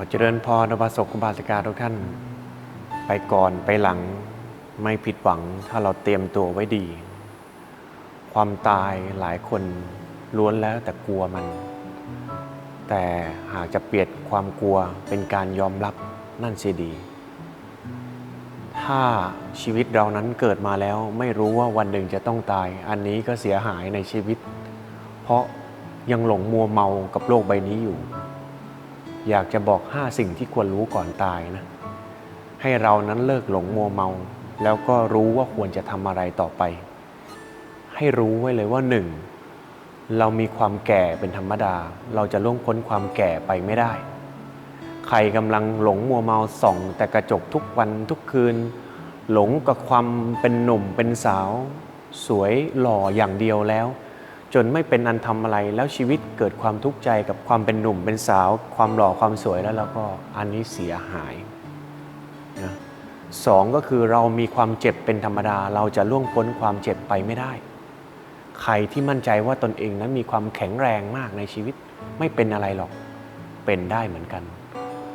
อเจริญพรอุบาสกุบาสิกาทุกท่าน ไปก่อนไปหลังไม่ผิดหวังถ้าเราเตรียมตัวไว้ดี ความตายหลายคนล้วนแล้วแต่กลัวมัน แต่หากจะเปลี่ยนความกลัวเป็นการยอมรับนั่นเสียดี ถ้าชีวิตเรานั้นเกิดมาแล้วไม่รู้ว่าวันหนึ่งจะต้องตาย อันนี้ก็เสียหายในชีวิต เพราะยังหลงมัวเมากับโลกใบนี้อยู่ อยากจะบอกห้าสิ่งที่ควรรู้ก่อนตายนะ ให้เรานั้นเลิกหลงมัวเมา แล้วก็รู้ว่าควรจะทำอะไรต่อไป ให้รู้ไว้เลยว่าหนึ่งเรามีความแก่เป็นธรรมดา เราจะล่วงพ้นความแก่ไปไม่ได้ ใครกำลังหลงมัวเมาส่อง แต่กระจกทุกวันทุกคืน หลงกับความเป็นหนุ่มเป็นสาว สวยหล่ออย่างเดียวแล้ว จนไม่เป็นอันทำอะไรแล้วชีวิตเกิดความทุกข์ใจกับความเป็นหนุ่มเป็นสาว ความหล่อความสวยแล้วเราก็อันนี้เสียหายนะสองก็คือเรามีความเจ็บเป็นธรรมดา เราจะล่วงพ้นความเจ็บไปไม่ได้ ใครที่มั่นใจว่าตนเองนั้นมีความแข็งแรงมากในชีวิตไม่เป็นอะไรหรอกเป็นได้เหมือนกัน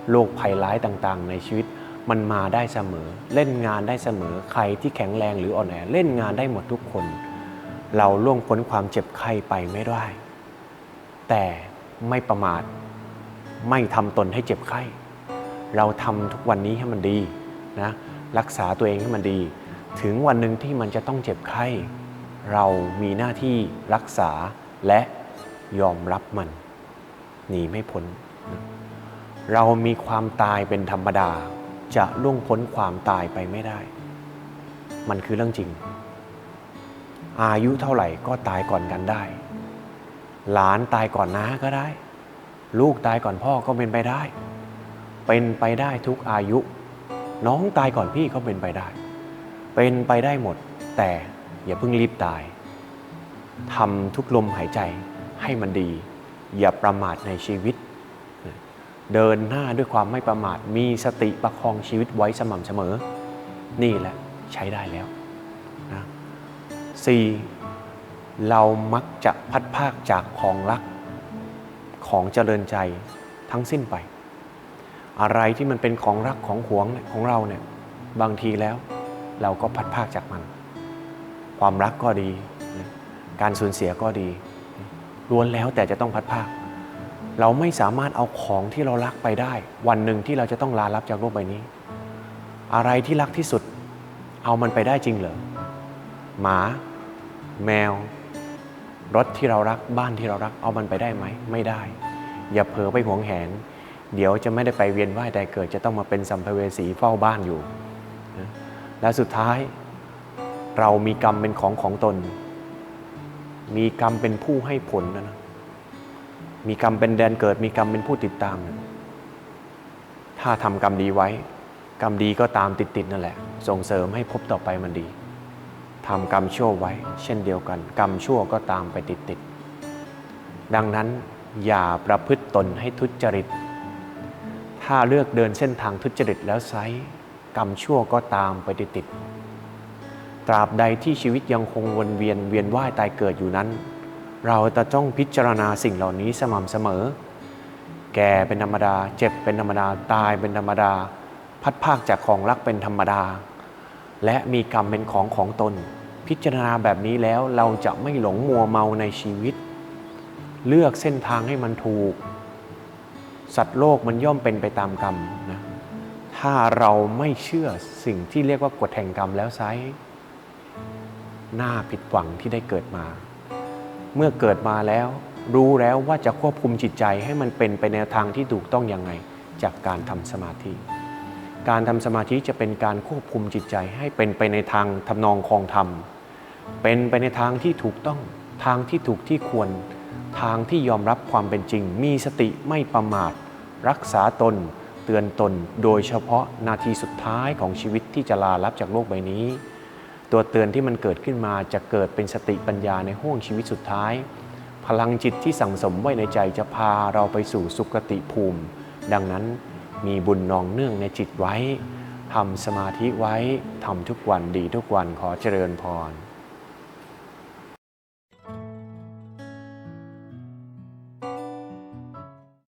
โรคภัยร้ายต่างๆ ในชีวิตมันมาได้เสมอ เล่นงานได้เสมอ ใครที่แข็งแรงหรืออ่อนแอเล่นงานได้หมดทุกคน เราล่วงพ้นความเจ็บไข้ไปไม่ได้ แต่ไม่ประมาท ไม่ทำตนให้เจ็บไข้ เราทำทุกวันนี้ให้มันดีนะรักษาตัวเองให้มันดี ถึงวันหนึ่งที่มันจะต้องเจ็บไข้ เรามีหน้าที่รักษาและยอมรับมันหนีไม่พ้นนะเรามีความตายเป็นธรรมดา จะล่วงพ้นความตายไปไม่ได้ มันคือเรื่องจริง อายุเท่าไหร่ก็ตายก่อนกันได้ หลานตายก่อนน้าก็ได้ ลูกตายก่อนพ่อก็เป็นไปได้ เป็นไปได้ทุกอายุ น้องตายก่อนพี่ก็เป็นไปได้ เป็นไปได้หมด แต่อย่าเพิ่งรีบตายทำทุกลมหายใจให้มันดี อย่าประมาทในชีวิต เดินหน้าด้วยความไม่ประมาทมีสติประคองชีวิตไว้สม่ำเสมอ นี่แหละใช้ได้แล้ว 4. เรามักจะพัดภาคจากของรักของเจริญใจทั้งสิ้นไป อะไรที่มันเป็นของรักของหวงของเราเนี่ยบางทีแล้ว เราก็พัดภาคจากมัน ความรักก็ดี การสูญเสียก็ดีล้วนแล้วแต่จะต้องพัดภาค เราไม่สามารถเอาของที่เรารักไปได้ วันหนึ่งที่เราจะต้องลาลับจากโลกใบนี้ อะไรที่รักที่สุด เอามันไปได้จริงเหรอ หมา แมว รถที่เรารักบ้านที่เรารักเอามันไปได้ไหม ไม่ได้ อย่าเผลอไปหวงแหน เดี๋ยวจะไม่ได้ไปเวียนว่ายแต่เกิดจะต้องมาเป็นสัมภเวสีเฝ้าบ้านอยู่ และสุดท้าย เรามีกรรมเป็นของของตน มีกรรมเป็นผู้ให้ผลนะนะมีกรรมเป็นแดนเกิด มีกรรมเป็นผู้ติดตามนะถ้าทำกรรมดีไว้ กรรมดีก็ตามติดๆนั่นแหละ ส่งเสริมให้พบต่อไปมันดี ทำกรรมชั่วไว้ เช่นเดียวกัน กรรมชั่วก็ตามไปติดๆดังนั้นอย่าประพฤติตนให้ทุจริต ถ้าเลือกเดินเส้นทางทุจริตแล้วไซกรรมชั่วก็ตามไปติดๆตราบใดที่ชีวิตยังคงวนเวียนเวียนว่ายตายเกิดอยู่นั้น เราจะต้องพิจารณาสิ่งเหล่านี้สม่ำเสมอ แก่เป็นธรรมดา เจ็บเป็นธรรมดา ตายเป็นธรรมดา พัดภาคจากของรักเป็นธรรมดา และมีกรรมเป็นของของตน พิจารณาแบบนี้แล้วเราจะไม่หลงมัวเมาในชีวิต เลือกเส้นทางให้มันถูก สัตว์โลกมันย่อมเป็นไปตามกรรมนะถ้าเราไม่เชื่อสิ่งที่เรียกว่ากฎแห่งกรรมแล้วไซร้น่าผิดหวังที่ได้เกิดมา เมื่อเกิดมาแล้วรู้แล้วว่าจะควบคุมจิตใจให้มันเป็นไปในทางที่ถูกต้องยังไง จากการทำสมาธิ การทำสมาธิจะเป็นการควบคุมจิตใจให้เป็นไปในทางทำนองคลองธรรม เป็นไปในทางที่ถูกต้องทางที่ถูกที่ควร ทางที่ยอมรับความเป็นจริง มีสติไม่ประมาท รักษาตน เตือนตน โดยเฉพาะนาทีสุดท้ายของชีวิตที่จะลาลับจากโลกใบนี้ ตัวเตือนที่มันเกิดขึ้นมาจะเกิดเป็นสติปัญญาในห่วงชีวิตสุดท้าย พลังจิตที่สั่งสมไว้ในใจจะพาเราไปสู่สุคติภูมิ ดังนั้น มีบุญนองเนื่องในจิตไว้ทำสมาธิไว้ทำทุกวันดีทุกวันขอเจริญพร